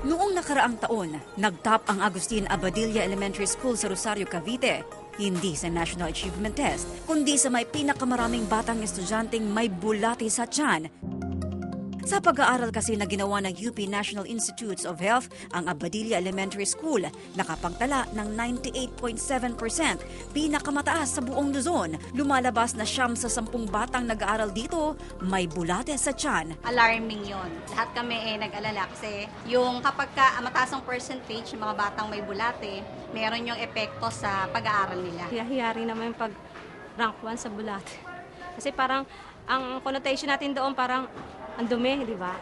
Noong nakaraang taon, nagtop ang Agustin Abadilla Elementary School sa Rosario, Cavite. Hindi sa National Achievement Test, kundi sa may pinakamaraming batang estudyanteng may bulati sa tiyan. Sa pag-aaral kasi na ginawa ng UP National Institutes of Health, ang Abadilla Elementary School nakapagtala ng 98.7%, pinakamataas sa buong Luzon. Lumalabas na siyam sa sampung batang nag-aaral dito, may bulate sa tiyan. alarming yon. Lahat kami eh nag-alala kasi yung kapag ka mataas ang percentage ng mga batang may bulate, meron yung epekto sa pag-aaral nila. Hiya-hiya rin naman yung pag rank 1 sa bulat. Kasi parang ang connotation natin doon parang ang dumi, di ba?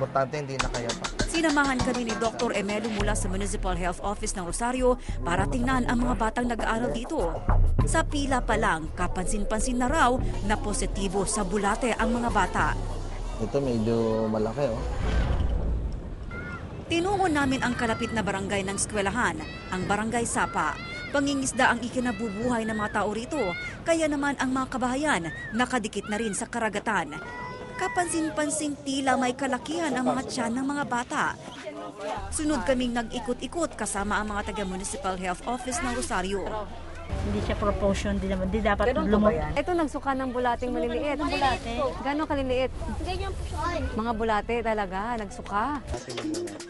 Importante hindi na kaya pa. Sinamahan kami ni Dr. Emelo mula sa Municipal Health Office ng Rosario para tingnan ang mga batang nag-aaral dito. Sa pila pa lang, kapansin-pansin na raw na positibo sa bulate ang mga bata. Ito medyo malaki oh. Tinungo namin ang kalapit na barangay ng eskwelahan, ang Barangay Sapa. Pangingisda ang ikinabubuhay ng mga tao rito, kaya naman ang mga kabahayan nakadikit na rin sa karagatan. Kapansin-pansing tila may kalakihan ang mga tiyan ng mga bata. Sunod kaming nag-ikot-ikot kasama ang mga taga-Municipal Health Office ng Rosario. Hindi siya proportion, di naman, di dapat lumaki. Ito nagsuka ng bulating maliliit. Bulate? Gano'ng kaliliit? Ganyan po siya. Mga bulate talaga, nagsuka.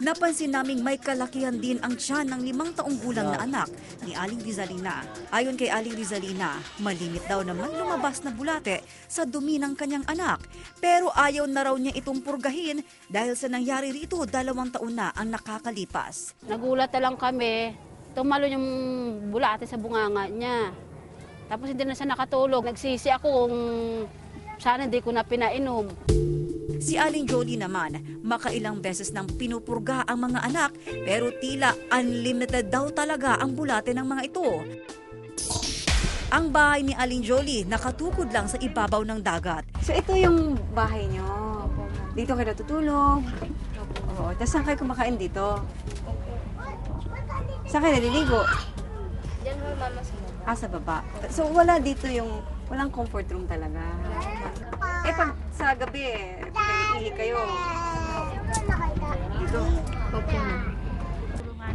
Napansin naming may kalakihan din ang tiyan ng limang taong gulang na anak ni Aling Rizalina. Ayon kay Aling Rizalina, malimit daw naman lumabas na bulate sa dumi ng kanyang anak. Pero ayaw na raw niya itong purgahin dahil sa nangyari rito dalawang taon na ang nakakalipas. Nagulat na lang kami, tumalo yung bulate sa bunganga niya. Tapos hindi na siya nakatulog. Nagsisi ako kung sana hindi ko na pinainom. Si Aling Jolie naman, makailang beses nang pinupurga ang mga anak pero tila unlimited daw talaga ang bulate ng mga ito. Ang bahay ni Aling Jolie nakatukod lang sa ibabaw ng dagat. So ito yung bahay nyo. Dito kayo natutulog. Oo. Tapos saan kayo kumakain dito? Saan kayo naliligo? Diyan mo mama sa Ah, sa baba. So wala dito yung, walang comfort room talaga. Eh pag sa gabi eh, nag-ihi kayo, dito.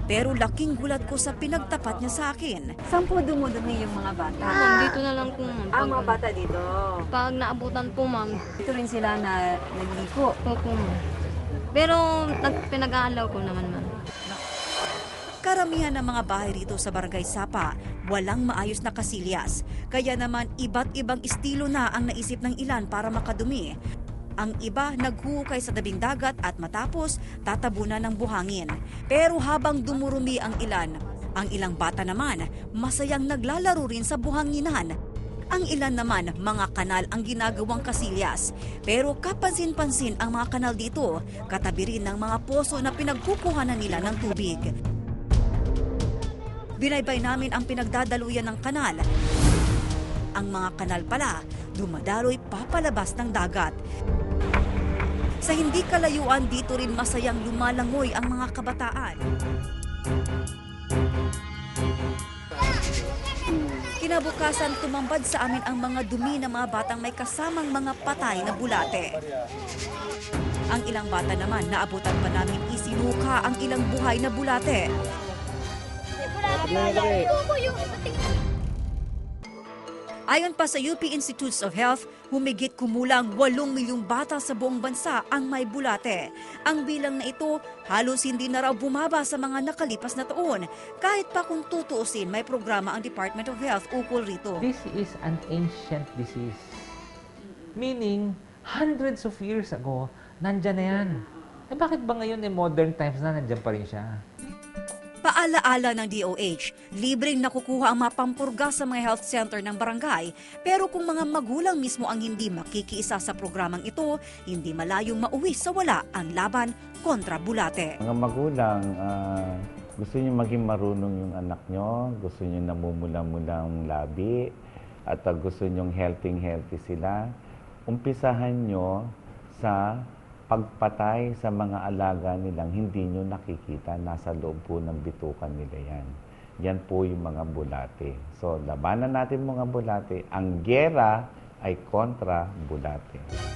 Pero laking gulat ko sa pinagtapat niya sa akin. Saan po dumudumi yung mga bata? Ma'am, dito na lang po, ma'am. Ah, Pag, mga bata dito. pag naabutan po, ma'am. Dito rin sila na nagligo. Opo, ma'am. Pero nag, pinag-aalaw ko naman, ma'am. Karamihan ng mga bahay rito sa Barangay Sapa, walang maayos na kasilyas. Kaya naman iba't ibang estilo na ang naisip ng ilan para makadumi. Ang iba naghuhukay sa tabing dagat at matapos tatabunan ng buhangin. Pero habang dumurumi ang ilan, ang ilang bata naman masayang naglalaro rin sa buhanginan. Ang ilan naman mga kanal ang ginagawang kasilyas. Pero kapansin-pansin ang mga kanal dito, katabi rin ng mga poso na pinagkukuhanan nila ng tubig. Binaybay namin ang pinagdadaluyan ng kanal. Ang mga kanal pala, dumadaloy papalabas ng dagat. Sa hindi kalayuan dito rin masayang lumalangoy ang mga kabataan. Kinabukasan tumambad sa amin ang mga dumi ng mga batang may kasamang mga patay na bulate. Ang ilang bata naman naabutan pa namin isinuka ang ilang buhay na bulate. Ayon pa sa UP Institutes of Health, humigit kumulang 8 milyong bata sa buong bansa ang may bulate. Ang bilang na ito halos hindi na raw bumaba sa mga nakalipas na taon. Kahit pa kung tutuusin, may programa ang Department of Health ukol rito. This is an ancient disease. Meaning, hundreds of years ago, nandyan na yan. Eh bakit ba ngayon in modern times na nandyan pa rin siya? Paalaala ng DOH, libreng nakukuha ang mapampurga sa mga health center ng barangay. Pero kung mga magulang mismo ang hindi makikiisa sa programang ito, hindi malayong mauwi sa wala ang laban kontra bulate. Mga magulang, ah, gusto niyo maging marunong yung anak nyo, gusto niyo namumula-mula ang labi, at ah, gusto niyo healthy-healthy sila, umpisahan nyo sa pagpatay sa mga alaga nilang hindi nyo nakikita. Nasa loob po ng bitukan nila yan. Yan po yung mga bulate. So, labanan natin mga bulate. Ang gera ay kontra bulate.